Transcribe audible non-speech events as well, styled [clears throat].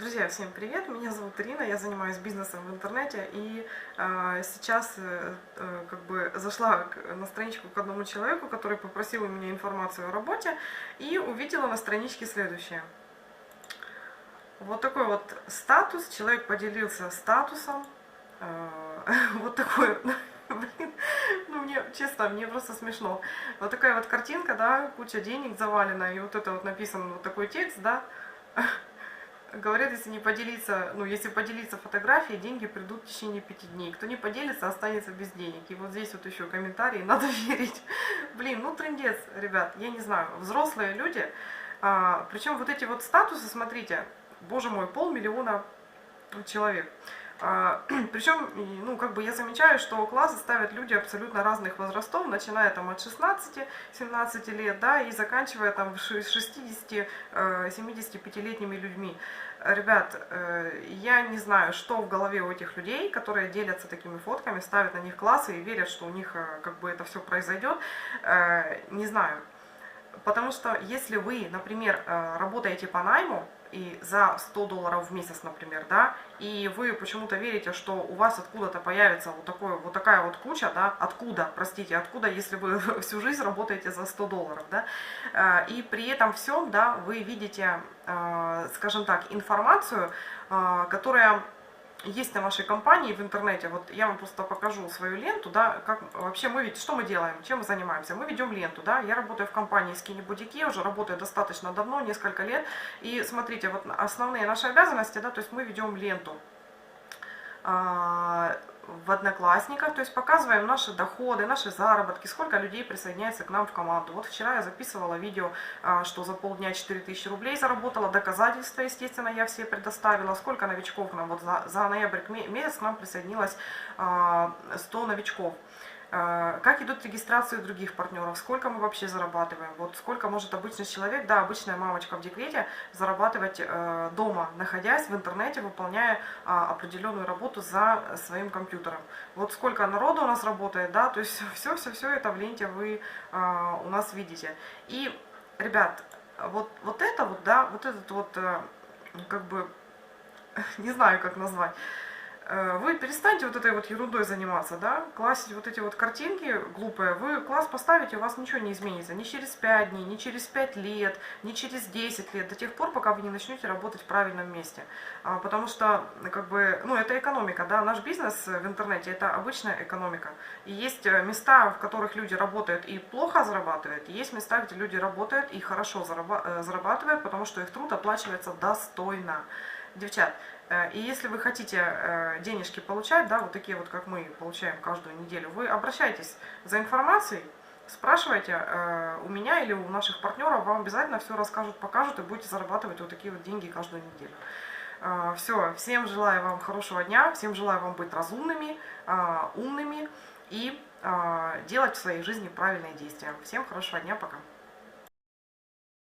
Друзья, всем привет! Меня зовут Ирина, я занимаюсь бизнесом в интернете и э, сейчас э, как бы зашла на страничку к одному человеку, который попросил у меня информацию о работе и увидела на страничке следующее. Вот такой вот статус, человек поделился статусом, э, [laughs] вот такой Блин, ну мне, честно, мне просто смешно. Вот такая вот картинка, да, куча денег завалена, и вот это вот написан вот такой текст, да, [laughs] Говорят, если не поделиться, ну, если поделиться фотографией, деньги придут в течение пяти дней. Кто не поделится, останется без денег. И вот здесь вот еще комментарии, [laughs] надо верить. Блин, ну трендец, ребят, я не знаю, взрослые люди. А, причем вот эти вот статусы, смотрите, боже мой, полмиллиона человек. А, [clears throat] причем, ну, как бы я замечаю, что классы ставят люди абсолютно разных возрастов, начиная там от 16-17 лет, да, и заканчивая там 60-75-летними э, людьми. Ребят, э, я не знаю, что в голове у этих людей, которые делятся такими фотками, ставят на них классы и верят, что у них э, как бы это все произойдет, не знаю. Потому что если вы, например, работаете по найму, и за 100 долларов в месяц, например, да, и вы почему-то верите, что у вас откуда-то появится вот, такое, вот такая вот куча, да, откуда, простите, откуда, если вы [laughs] всю жизнь работаете за 100 долларов, да, э, и при этом всем, да, вы видите, э, скажем так, информацию, э, которая есть на вашей компании в интернете, вот я вам просто покажу свою ленту, да, как вообще мы ведь, что мы делаем, чем мы занимаемся, мы ведем ленту, да, я работаю в компании Skinny Boutique, уже работаю достаточно давно, несколько лет, и смотрите, вот основные наши обязанности, да, то есть мы ведем ленту, а, в Одноклассниках, то есть показываем наши доходы, наши заработки, сколько людей присоединяется к нам в команду. Вот вчера я записывала видео, а, что за полдня 4000 рублей заработала, доказательства, естественно, я все предоставила, сколько новичков к нам, вот за, за ноябрь месяц к нам присоединилось 100 а, новичков. А, как идут регистрации других партнеров, сколько мы вообще зарабатываем, вот сколько может обычный человек, да, обычная мамочка в декрете зарабатывать э, дома, находясь в интернете, выполняя а, определенную работу за своим компьютером. Вот сколько народу у нас работает, да, то есть [laughs] все-все-все это в ленте вы а, у нас видите. И, ребят, вот, вот это вот, да, вот этот вот, э, как бы, [laughs] не знаю, как назвать, вы перестаньте вот этой вот ерундой заниматься, да, классить вот эти вот картинки глупые, вы класс поставите, у вас ничего не изменится, ни через 5 дней, ни через 5 лет, ни через 10 лет, до тех пор, пока вы не начнете работать в правильном месте. А, потому что, как бы, ну, это экономика, да, наш бизнес в интернете это обычная экономика. И есть э, места, в которых люди работают и плохо зарабатывают, и есть места, где люди работают и хорошо э, зарабатывают, потому что их труд оплачивается достойно. Девчат, э, и если вы хотите э, денежки получать, да, вот такие вот, как мы получаем каждую неделю, вы обращайтесь за информацией, спрашивайте э, у меня или у наших партнеров, вам обязательно все расскажут, покажут и будете зарабатывать вот такие вот деньги каждую неделю. Все, всем желаю вам хорошего дня, всем желаю вам быть разумными, умными и делать в своей жизни правильные действия. Всем хорошего дня, пока.